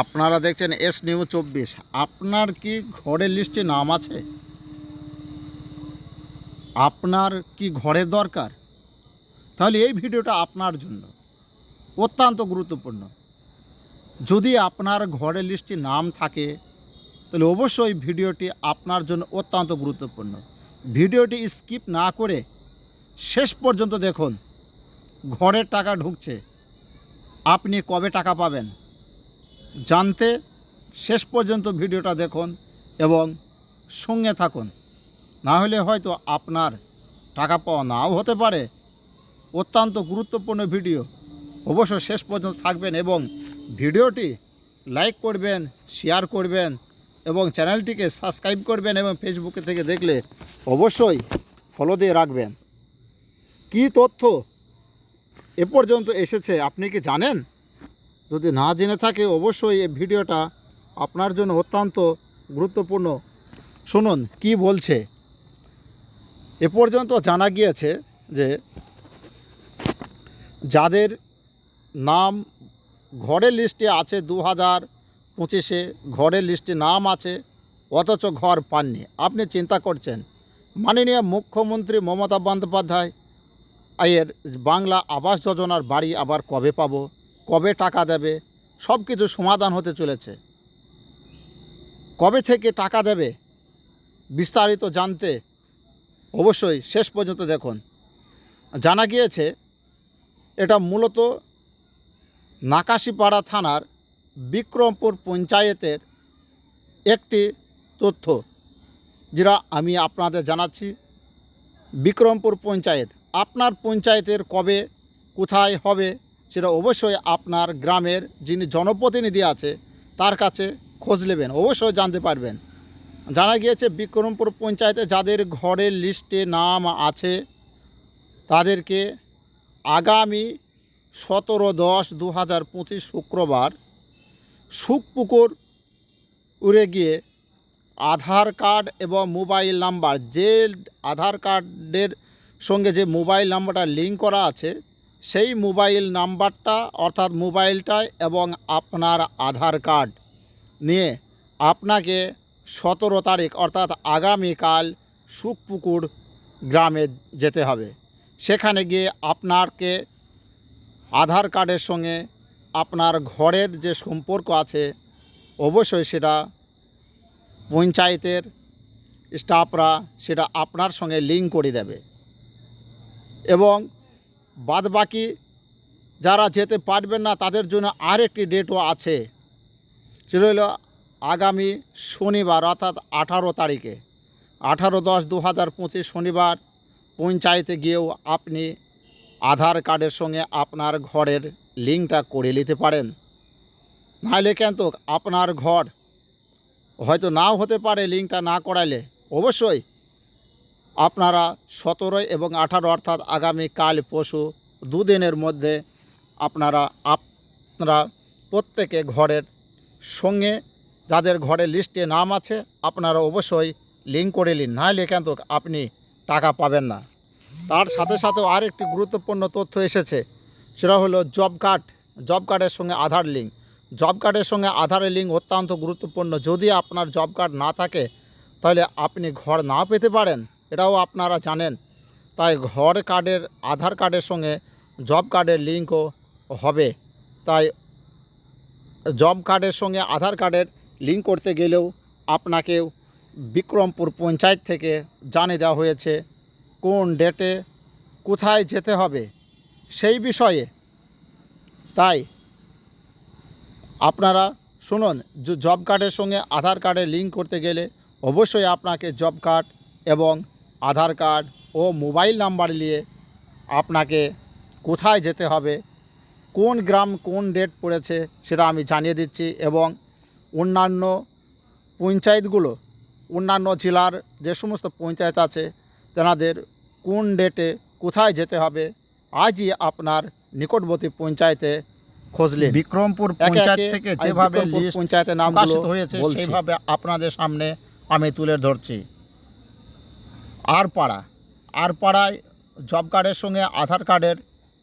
আপনারা দেখছেন S new চব্বিশ। আপনার কি ঘরের লিস্টে নাম আছে? আপনার কি ঘরের দরকার? তাহলে এই ভিডিওটা আপনার জন্য। অত্যন্ত গুরুত্বপূর্ণ। যদি আপনার ঘরের লিস্টে নাম থাকে, তাহলে অবশ্যই ভিডিওটি আপনার জন্য অত্যন্ত গুরুত্বপূর্ণ। ভিডিওটি স্কিপ না করে শেষ পর্যন্ত দেখুন, ঘরের টাকা ঢুকছে। আপনি কবে টাকা পাবেন? জানতে শেষ পর্যন্ত ভিডিওটা দেখুন এবং সঙ্গে থাকুন। না হলে হয়তো আপনার টাকা পাওয়া নাও হতে পারে। অত্যন্ত গুরুত্বপূর্ণ ভিডিও। অবশ্য শেষ পর্যন্ত থাকবেন এবং ভিডিওটি লাইক করবেন, শেয়ার করবেন এবং চ্যানেলটিকে সাবস্ক্রাইব করবেন এবং ফেসবুকে থেকে দেখলে অবশ্যই ফলো দিয়ে রাখবেন। কি তথ্য এ পর্যন্ত এসেছে আপনি কি জানেন? যদি না জেনে থাকে, অবশ্যই এই ভিডিওটা আপনার জন্য অত্যন্ত গুরুত্বপূর্ণ। শুনুন, কি বলছে? এ পর্যন্ত জানা গিয়েছে যে যাদের নাম ঘরের লিস্টে আছে, দু হাজার পঁচিশে ঘরের লিস্টে নাম আছে, অথচ ঘর পাননি। আপনি চিন্তা করছেন, মাননীয় মুখ্যমন্ত্রী মমতা বন্দ্যোপাধ্যায় এর বাংলা আবাস যোজনার বাড়ি আবার কবে পাবো? কবে টাকা দেবে, সব কিছু সমাধান হতে চলেছে। কবে থেকে টাকা দেবে, বিস্তারিত জানতে অবশ্যই শেষ পর্যন্ত দেখুন। জানা গিয়েছে, এটা মূলত নাকাশিপাড়া থানার বিক্রমপুর পঞ্চায়েতের একটি তথ্য, যেটা আমি আপনাদের জানাচ্ছি। বিক্রমপুর পঞ্চায়েত, আপনার পঞ্চায়েতের কবে, কোথায় হবে সেটা অবশ্যই আপনার গ্রামের যিনি জনপ্রতিনিধি আছে, তার কাছে খোঁজ নেবেন, অবশ্যই জানতে পারবেন। জানা গিয়েছে বিক্রমপুর পঞ্চায়েতে যাদের ঘরের লিস্টে নাম আছে, তাদেরকে আগামী সতেরো দশ দু হাজার পঁচিশ শুক্রবার সুকপুকুর উড়ে গিয়ে আধার কার্ড এবং মোবাইল নাম্বার, যে আধার কার্ডের সঙ্গে যে মোবাইল নাম্বারটা লিঙ্ক করা আছে সেই মোবাইল নাম্বারটা, অর্থাৎ মোবাইলটায় এবং আপনার আধার কার্ড নিয়ে আপনাকে সতেরো তারিখ, অর্থাৎ আগামীকাল সুকপুকুর গ্রামে যেতে হবে। সেখানে গিয়ে আপনাকে আধার কার্ডের সঙ্গে আপনার ঘরের যে সম্পর্ক আছে, অবশ্যই সেটা পঞ্চায়েতের স্টাফরা সেটা আপনার সঙ্গে লিঙ্ক করে দেবে। এবং বাদবাকি যারা যেতে পারবেন না, তাদের জন্য আরেকটি ডেটও আছে। সেটা হলো আগামী শনিবার, অর্থাৎ আঠারো তারিখে। আঠারো দশ দু হাজার পঁচিশ শনিবার পঞ্চায়েতে গিয়েও আপনি আধার কার্ডের সঙ্গে আপনার ঘরের লিঙ্কটা করে নিতে পারেন। নাহলে কিন্তু আপনার ঘর হয়তো নাও হতে পারে, লিঙ্কটা না করাইলে। অবশ্যই আপনারা সতেরোই এবং আঠারো অর্থাৎ আগামী কাল পশু দুদিনের মধ্যে আপনারা আপনারা প্রত্যেকে ঘরের সঙ্গে যাদের ঘরের লিস্টে নাম আছে, আপনারা অবশ্যই লিঙ্ক করে নিন। না নাহলে কিন্তু আপনি টাকা পাবেন না। তার সাথে সাথেও আরেকটি গুরুত্বপূর্ণ তথ্য এসেছে, সেটা হলো জব কার্ড জব কার্ডের সঙ্গে আধার লিঙ্ক জব কার্ডের সঙ্গে আধারের লিঙ্ক অত্যন্ত গুরুত্বপূর্ণ। যদি আপনার জব কার্ড না থাকে, তাহলে আপনি ঘর না পেতে পারেন। এটাও আপনারা জানেন। তাই ঘর কার্ডের, আধার কার্ডের সঙ্গে জব কার্ডের লিঙ্কও হবে। তাই জব কার্ডের সঙ্গে আধার কার্ডের লিঙ্ক করতে গেলেও আপনাকে বিক্রমপুর পঞ্চায়েত থেকে জানিয়ে দেওয়া হয়েছে কোন ডেটে কোথায় যেতে হবে সেই বিষয়ে। তাই আপনারা শুনুন জব কার্ডের সঙ্গে আধার কার্ডের লিঙ্ক করতে গেলে অবশ্যই আপনাকে জব কার্ড এবং আধার কার্ড ও মোবাইল নাম্বার নিয়ে আপনাকে কোথায় যেতে হবে কোন গ্রাম কোন ডেট পড়েছে সেটা আমি জানিয়ে দিচ্ছি এবং অন্যান্য পঞ্চায়েতগুলো অন্যান্য জেলার যে সমস্ত পঞ্চায়েত আছে তেনাদের কোন ডেটে কোথায় যেতে হবে আজই আপনার নিকটবর্তী পঞ্চায়েতে খোঁজলে বিক্রমপুর পঞ্চায়েত থেকে যেভাবে পঞ্চায়েতের প্রকাশিত হয়েছে। সেইভাবে আপনাদের সামনে আমি তুলে ধরছি আর পাড়া আর পাড়ায় জব কার্ডের সঙ্গে আধার কার্ডের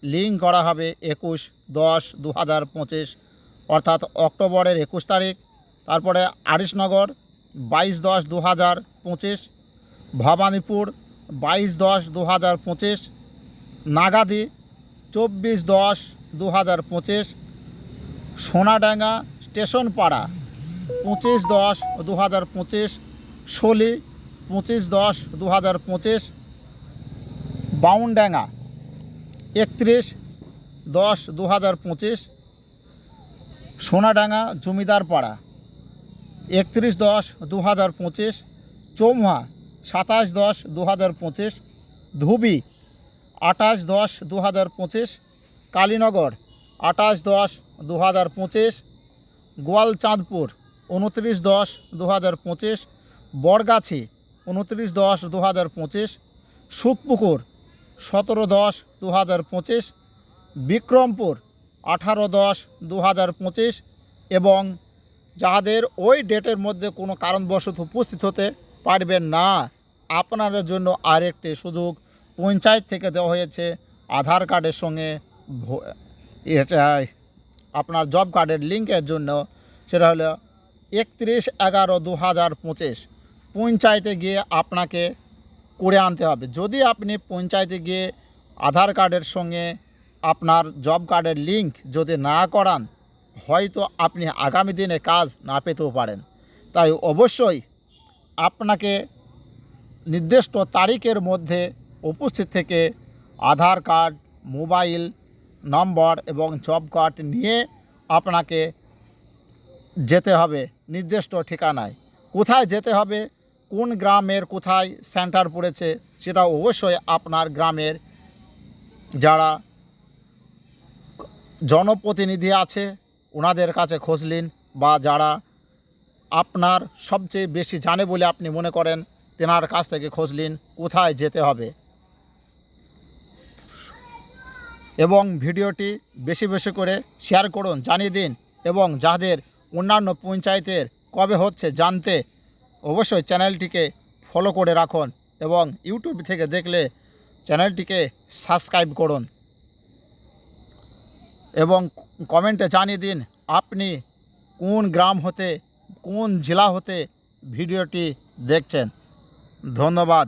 লিঙ্ক করা হবে একুশ দশ দু হাজার পঁচিশ, অর্থাৎ অক্টোবরের একুশ তারিখ। তারপরে আরিশনগর বাইশ দশ দু হাজার পঁচিশ, ভবানীপুর বাইশ দশ দু হাজার পঁচিশ, নাগাদি চব্বিশ দশ দু হাজার পঁচিশ, সোনাডাঙ্গা স্টেশন পাড়া পঁচিশ দশ দু হাজার পঁচিশ, শলি পঁচিশ দশ দু হাজার পঁচিশ বাউনডাঙ্গা একত্রিশ দশ দু হাজার পঁচিশ সোনাডাঙ্গা জমিদার পাড়া একত্রিশ দশ দু হাজার পঁচিশ চৌমা সাতাশ দশ দু হাজার পঁচিশ, ধুবি আঠাশ দশ দু হাজার পঁচিশ, কালীনগর আঠাশ দশ দু হাজার পঁচিশ, গোয়ালচাঁদপুর উনত্রিশ দশ দু হাজার পঁচিশ বরগাছি উনত্রিশ দশ দু হাজার পঁচিশ সুকপুকুর সতেরো দশ দু হাজার পঁচিশ, বিক্রমপুর আঠারো দশ দু হাজার পঁচিশ এবং যাদের ওই ডেটের মধ্যে কোনো কারণবশত উপস্থিত হতে পারবেন না, আপনাদের জন্য আরেকটি সুযোগ পঞ্চায়েত থেকে দেওয়া হয়েছে আধার কার্ডের সঙ্গে এটা আপনার জব কার্ডের লিঙ্কের জন্য, সেটা হলো একত্রিশ এগারো দু হাজার পঁচিশ। পঞ্চায়েতে গিয়ে আপনাকে করে আনতে হবে। যদি আপনি পঞ্চায়েতে গিয়ে আধার কার্ডের সঙ্গে আপনার জব কার্ডের লিঙ্ক যদি না করান, হয়তো আপনি আগামী দিনে কাজ না পেতেও পারেন। তাই অবশ্যই আপনাকে নির্দিষ্ট তারিখের মধ্যে উপস্থিত থেকে আধার কার্ড, মোবাইল নম্বর এবং জব কার্ড নিয়ে আপনাকে যেতে হবে নির্দিষ্ট ঠিকানায়। কোথায় যেতে হবে কোন গ্রামের কোথায় সেন্টার পড়েছে সেটা অবশ্যই আপনার গ্রামের যারা জনপ্রতিনিধি আছে, ওনাদের কাছে খোঁজ নিন বা যারা আপনার সবচেয়ে বেশি জানে বলে আপনি মনে করেন, তেনার কাছ থেকে খোঁজ নিন, কোথায় যেতে হবে। এবং ভিডিওটি বেশি বেশি করে শেয়ার করুন, জানিয়ে দিন, এবং যাদের অন্যান্য পঞ্চায়েতের কবে হচ্ছে জানতে অবশ্যই চ্যানেলটিকে ফলো করে রাখুন এবং ইউটিউব থেকে দেখলে চ্যানেলটিকে সাবস্ক্রাইব করুন। এবং কমেন্টে জানিয়ে দিন আপনি কোন গ্রাম হতে, কোন জেলা হতে ভিডিওটি দেখছেন। ধন্যবাদ।